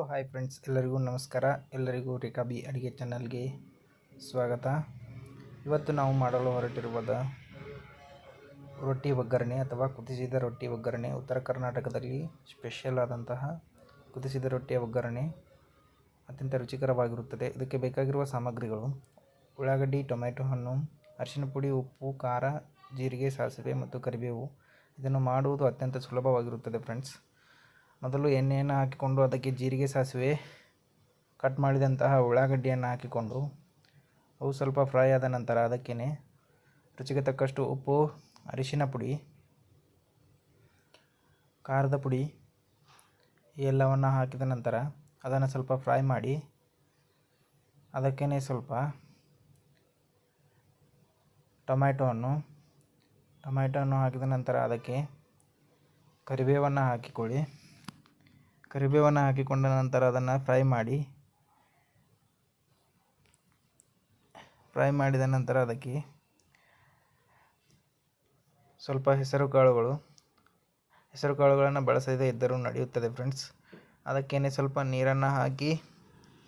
So hi friends ಎಲ್ಲರಿಗೂ ನಮಸ್ಕಾರ. ಎಲ್ಲರಿಗೂ ರೇಖಾಬಿ ಅಡುಗೆ ಚಾನಲ್ಗೆ ಸ್ವಾಗತ. ಇವತ್ತು ನಾವು ಮಾಡಲು ಹೊರಟಿರುವುದು ರೊಟ್ಟಿ ಒಗ್ಗರಣೆ ಅಥವಾ ಕುದಿಸಿದ ರೊಟ್ಟಿ ಒಗ್ಗರಣೆ. ಉತ್ತರ ಕರ್ನಾಟಕದಲ್ಲಿ ಸ್ಪೆಷಲ್ ಆದಂತಹ ಕುದಿಸಿದ ರೊಟ್ಟಿಯ ಒಗ್ಗರಣೆ. ಅತ್ಯಂತ ರುಚಿಕರವಾಗಿರುತ್ತದೆ. ಇದಕ್ಕೆ ಬೇಕಾಗಿರುವ ಸಾಮಗ್ರಿಗಳು ಉಳ್ಳಾಗಡ್ಡಿ ಟೊಮೆಟೊ ಹಣ್ಣು, ಅರಿಶಿನ ಪುಡಿ, ಉಪ್ಪು, ಖಾರ, ಜೀರಿಗೆ, ಸಾಸಿವೆ ಮತ್ತು ಕರಿಬೇವು. ಇದನ್ನು ಮಾಡುವುದು ಅತ್ಯಂತ ಸುಲಭವಾಗಿರುತ್ತದೆ ಫ್ರೆಂಡ್ಸ್ ಮೊದಲು ಎಣ್ಣೆಯನ್ನು ಹಾಕಿಕೊಂಡು ಅದಕ್ಕೆ ಜೀರಿಗೆ ಸಾಸಿವೆ ಕಟ್ ಮಾಡಿದಂತಹ ಉಳ್ಳಾಗಡ್ಡಿಯನ್ನು ಹಾಕಿಕೊಂಡು ಅವು ಸ್ವಲ್ಪ ಫ್ರೈ ಆದ ನಂತರ ಅದಕ್ಕೇ ರುಚಿಗೆ ತಕ್ಕಷ್ಟು ಉಪ್ಪು, ಅರಿಶಿನ ಪುಡಿ, ಖಾರದ ಪುಡಿ ಎಲ್ಲವನ್ನು ಹಾಕಿದ ನಂತರ ಅದನ್ನು ಸ್ವಲ್ಪ ಫ್ರೈ ಮಾಡಿ ಅದಕ್ಕೇ ಸ್ವಲ್ಪ ಟೊಮ್ಯಾಟೋವನ್ನು ಟೊಮ್ಯಾಟೋವನ್ನು ಹಾಕಿದ ನಂತರ ಅದಕ್ಕೆ ಕರಿಬೇವನ್ನು ಹಾಕಿಕೊಳ್ಳಿ. ಕರಿಬೇವನ್ನು ಹಾಕಿಕೊಂಡ ನಂತರ ಅದನ್ನು ಫ್ರೈ ಮಾಡಿ. ಫ್ರೈ ಮಾಡಿದ ನಂತರ ಅದಕ್ಕೆ ಸ್ವಲ್ಪ ಹೆಸರು ಕಾಳುಗಳು. ಹೆಸರು ಕಾಳುಗಳನ್ನು ಬಳಸದೇ ಇದ್ದರೂ ನಡೆಯುತ್ತದೆ ಫ್ರೆಂಡ್ಸ್ ಅದಕ್ಕೇನೆ ಸ್ವಲ್ಪ ನೀರನ್ನು ಹಾಕಿ,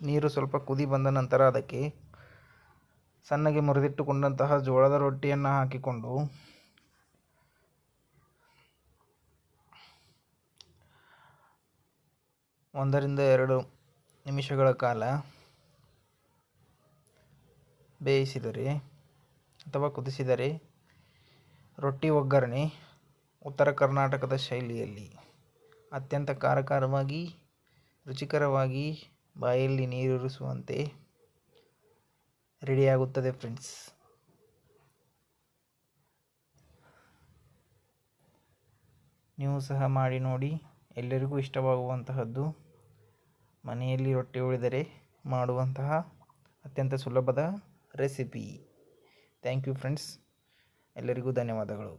ನೀರು ಸ್ವಲ್ಪ ಕುದಿ ಬಂದ ನಂತರ ಅದಕ್ಕೆ ಸಣ್ಣಗೆ ಮುರಿದಿಟ್ಟುಕೊಂಡಂತಹ ಜೋಳದ ರೊಟ್ಟಿಯನ್ನು ಹಾಕಿಕೊಂಡು ಒಂದರಿಂದ ಎರಡು ನಿಮಿಷಗಳ ಕಾಲ ಬೇಯಿಸಿದರೆ ಅಥವಾ ಕುದಿಸಿದರೆ ರೊಟ್ಟಿ ಒಗ್ಗರಣೆ ಉತ್ತರ ಕರ್ನಾಟಕದ ಶೈಲಿಯಲ್ಲಿ ಅತ್ಯಂತ ಕಾರಕಾರವಾಗಿ, ರುಚಿಕರವಾಗಿ ಬಾಯಲ್ಲಿ ನೀರುರಿಸುವಂತೆ ರೆಡಿಯಾಗುತ್ತದೆ ಫ್ರೆಂಡ್ಸ್. ನೀವು ಸಹ ಮಾಡಿ ನೋಡಿ. ಎಲ್ಲರಿಗೂ ಇಷ್ಟವಾಗುವಂತಹದ್ದು ಮನೆಯಲ್ಲಿ ರೊಟ್ಟಿ ಉಳಿದರೆ ಮಾಡುವಂತಹ ಅತ್ಯಂತ ಸುಲಭದ ರೆಸಿಪಿ. Thank you friends. ಎಲ್ಲರಿಗೂ ಧನ್ಯವಾದಗಳು.